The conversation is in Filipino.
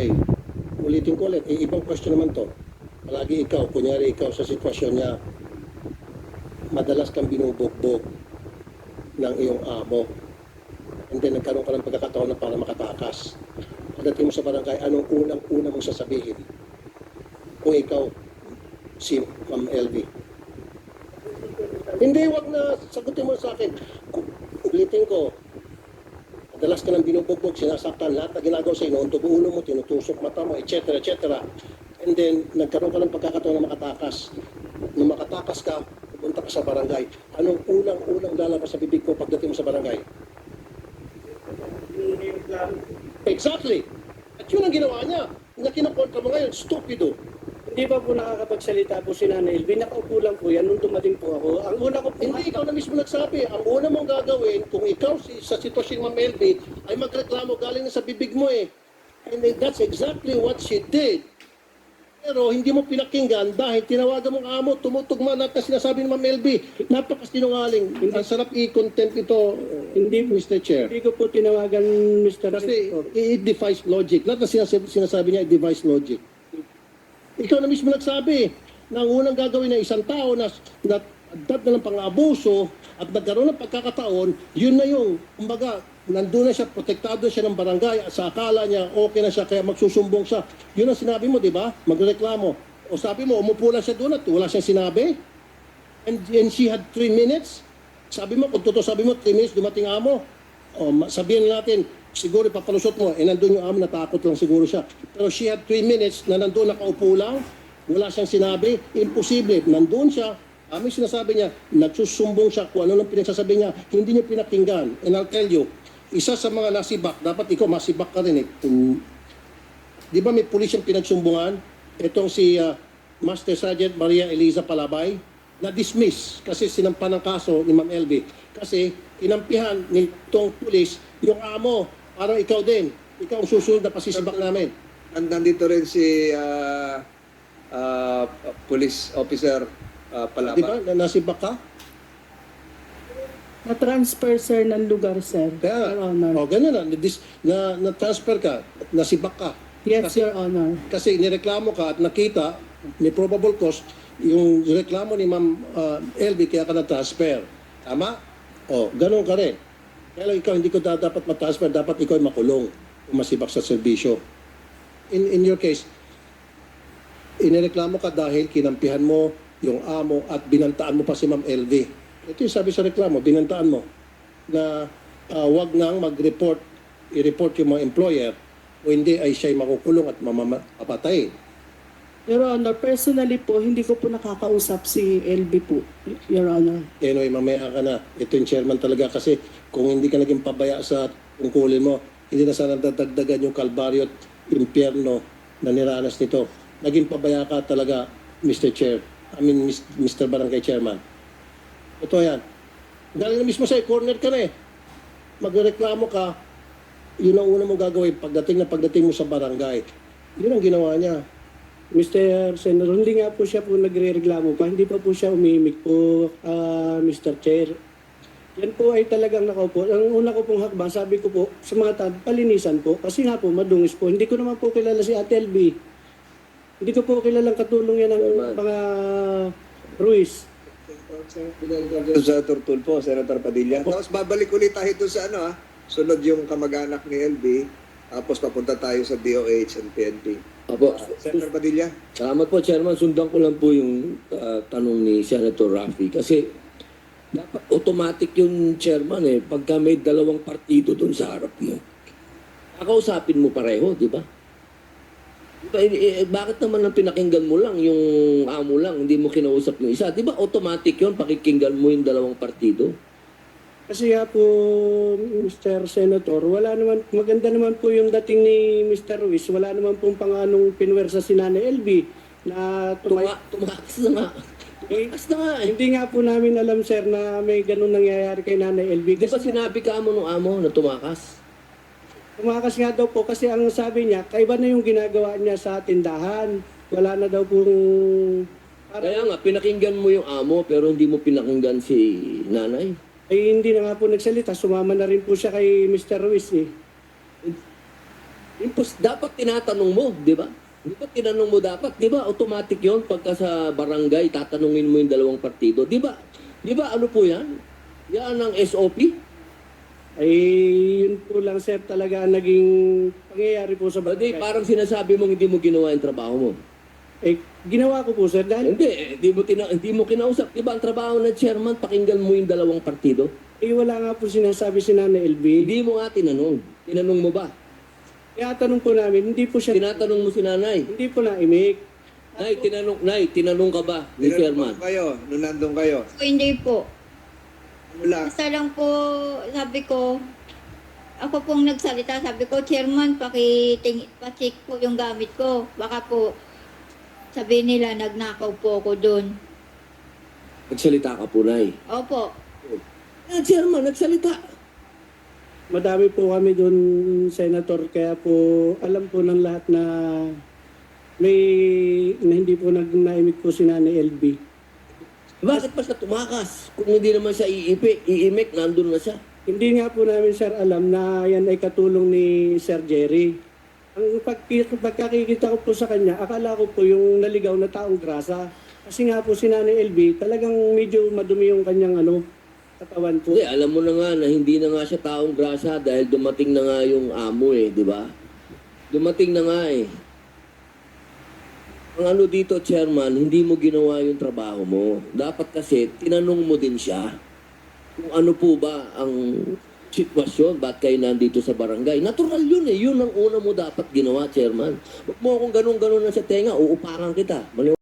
Okay. Ulitin ko ulit. Eh, ibang question naman to. Palagi ikaw, kunyari ikaw sa sitwasyon niya, madalas kang binubugbog ng iyong amo. And then nagkaroon ka ng pagkakataon na para makatakas. Pagdating mo sa barangay, anong unang-una mong sasabihin? Kung ikaw, si Ma'am LV. Hindi, wag na sagutin mo sa akin. Ulitin ko, madalas ka nang binubugbog, sinasaktan, lahat na ginagawa sa inuuntog ulo mo, tinutusok mata mo, etc. etc. And then, nagkaroon ka ng pagkakataon na makatakas. Nung makatakas ka, pupunta ka sa barangay. Anong unang-unang lalabas sa bibig ko pagdating mo sa barangay? Exactly. At yun ang ginawa niya. Na kinakontra mo ngayon, stupido. Hindi pa po nakakapagsalita po si Nanay Elvin. Nakaupo lang po yan nung dumating po ako. Ang una ko Hindi, ikaw na mismo nagsabi. Ang una mong gagawin, kung ikaw si, sa sitwasyon ni Ma'am LB, ay magreklamo galing na sa bibig mo eh. And then that's exactly what she did. Pero hindi mo pinakinggan dahil tinawagan mong amo, tumutugma na na sinasabi ni Ma'am LB. Napakasinungaling. Ang sarap i-content ito, Hindi. Mr. Chair. hindi ko po tinawagan Mr. Kasi Rector. it defies logic. Lahat na sinasabi, sinasabi niya, it defies logic. Ikaw na mismo nagsabi na ang unang gagawin ng isang tao na, na dad na ng pang-abuso at nagkaroon ng pagkakataon, yun na yung, kumbaga, nandun na siya, protektado siya ng barangay, at sa akala niya, okay na siya, kaya magsusumbong siya. Yun ang sinabi mo, di ba? Magreklamo. O sabi mo, umupo lang siya doon at wala siyang sinabi. And, and she had three minutes. Sabi mo, kung totoo sabi mo, three minutes, dumating amo. O, sabihin natin, siguro ipapalusot mo, eh nandun yung amo, natakot lang siguro siya. Pero she had three minutes na nandun nakaupo lang, wala siyang sinabi, imposible. Nandun siya, aming sinasabi niya, nagsusumbong siya kung ano lang pinagsasabi niya, hindi niya pinakinggan. And I'll tell you, isa sa mga nasibak, dapat ikaw masibak ka rin eh. Di ba may pulis yung pinagsumbungan? Itong si ah, Master Sergeant Maria Eliza Palabay na-dismiss kasi sinampan ng kaso ni Ma'am LB. Kasi kinampihan nitong pulis yung amo. Parang ikaw din. Ikaw ang susunod na pasisibak namin. And nandito rin si ah, ah, police officer ah, Palapa. Di ba? Na nasibak ka? Na-transfer, sir, ng lugar, sir. Kaya, Your Honor. oh, ganun na. Na-dis- Na, na-transfer ka. Nasibak ka. Yes, Kasi- Your Honor. kasi nireklamo ka at nakita, may probable cause, yung reklamo ni Ma'am uh, LB kaya ka na-transfer. Tama? O, ganun ka rin. Kaya lang ikaw, hindi ko da- dapat ma-transfer, dapat ikaw ay makulong kung masibak sa serbisyo. In, in your case, inireklamo ka dahil kinampihan mo yung amo at binantaan mo pa si Ma'am LV. Ito yung sabi sa reklamo, binantaan mo na ah, wag nang mag-report, i-report yung mga employer o hindi ay siya'y makukulong at mamapatayin. Your Honor, personally po, hindi ko po nakakausap si LB po, Your Honor. Anyway, mamaya ka na. Ito yung chairman talaga kasi kung hindi ka naging pabaya sa tungkulin mo, hindi na sana dadagdagan yung kalbaryo at impyerno na niranas nito. Naging pabaya ka talaga, Mr. Chair. I mean, Mr. Barangay Chairman. Ito yan. Galing na mismo sa'yo, corner ka na eh. Magreklamo ka, yun ang una mo gagawin pagdating na pagdating mo sa barangay. Yun ang ginawa niya. Mr. Senator, hindi nga po siya po nagre-reklamo pa. Hindi pa po siya umimik po, ah, Mr. Chair. Yan po ay talagang nakaupo. Ang una ko pong hakbang, sabi ko po sa mga tao, palinisan po. Kasi nga po, madungis po. Hindi ko naman po kilala si Ate LB. Hindi ko po kilalang katulong yan ng mga Ruiz. Senator Tulfo, Senator Padilla. Tapos babalik ulit tayo doon sa ano ah, sunod yung kamag-anak ni LB, tapos papunta tayo sa DOH and PNP. Apo, Ah, Senator Padilla? salamat po, Chairman. Sundan ko lang po yung ah, tanong ni Senator Rafi. Kasi dapat automatic yung Chairman eh. Pagka may dalawang partido doon sa harap mo, kakausapin mo pareho, di ba? Eh, eh, bakit naman ang pinakinggan mo lang, yung amo lang, hindi mo kinausap yung isa? Di ba automatic yun, pakikinggan mo yung dalawang partido? Kasi nga po, Mr. Senator, wala naman, maganda naman po yung dating ni Mr. Ruiz. Wala naman pong panganong pinwersa si Nanay LB na tumay... Tuma, tumakas na nga. Tumakas na nga eh. Hindi nga po namin alam, sir, na may ganun nangyayari kay Nanay LB. Di ba Kasi sinabi ka mo nung amo na tumakas? tumakas nga daw po kasi ang sabi niya, kaiba na yung ginagawa niya sa tindahan. Wala na daw pong... Kaya nga, pinakinggan mo yung amo pero hindi mo pinakinggan si nanay. Ay hindi na nga po nagsalita. Sumama na rin po siya kay Mr. Ruiz eh. Impos, dapat tinatanong mo, di ba? Di ba tinanong mo dapat? Di ba automatic yon pagka sa barangay, tatanungin mo yung dalawang partido. Di ba? Di ba ano po yan? Yan ang SOP? Ay, yun po lang sir talaga ang naging pangyayari po sa Hindi, barangay. parang sinasabi mong hindi mo ginawa yung trabaho mo. Eh, ginawa ko po sir dahil Hindi, eh, hindi mo, tina- hindi mo kinausap. Di ba ang trabaho ng chairman, pakinggan mo yung dalawang partido? eh, wala nga po sinasabi si Nanay LB. Hindi mo nga tinanong. Tinanong mo ba? Kaya tanong po namin, hindi po siya, Tinatanong mo si nanay. hindi po na-imik. Nay, tinanong, nay, tinanong ka ba ni Tinanong chairman? po kayo, nung nandun kayo. Po, Hindi po. Wala. Basta lang po, sabi ko, ako pong nagsalita, sabi ko, Chairman, pakiting, pacheck po yung gamit ko. Baka po, sabi nila, nagnakaw po ako doon. Nagsalita ka po, nay. Opo. Ah, chairman, nagsalita. Madami po kami doon, Senator, kaya po alam po ng lahat na may na hindi po nag naimik po si Nanay LB. Bakit pa siya tumakas? Kung hindi naman siya iipi, iimik, nandun na siya. Hindi nga po namin, sir, alam na yan ay katulong ni Sir Jerry. Ang pagki- pagkakikita ko po sa kanya, akala ko po yung naligaw na taong grasa. Kasi nga po si Nanay LB, talagang medyo madumi yung kanyang ano, katawan po. Hindi, alam mo na nga na hindi na nga siya taong grasa dahil dumating na nga yung amo eh, di ba? Dumating na nga eh. Ang ano dito, chairman, hindi mo ginawa yung trabaho mo. Dapat kasi, tinanong mo din siya kung ano po ba ang sitwasyon, ba't kayo nandito sa barangay. Natural yun eh, yun ang una mo dapat ginawa, chairman. Huwag mo akong ganun-ganun na sa tenga, uupakan kita. Mali-